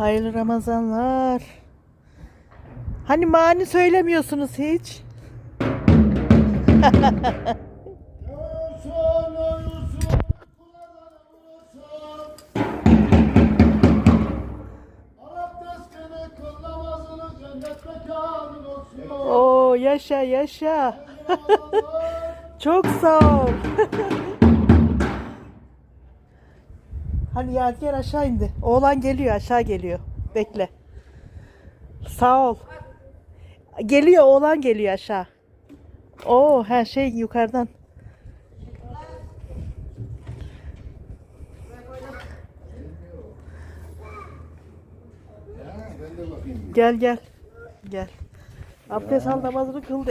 Hayırlı Ramazanlar. Hani mani söylemiyorsunuz hiç? Oo yaşa yaşa. Çok sağ ol. hani Yadigar aşağı indi. Oğlan geliyor aşağı geliyor. Bekle. Sağ ol. Geliyor oğlan geliyor aşağı. Oo her şey yukarıdan. Gel gel. Gel. Abdest al namazını kıl dedi.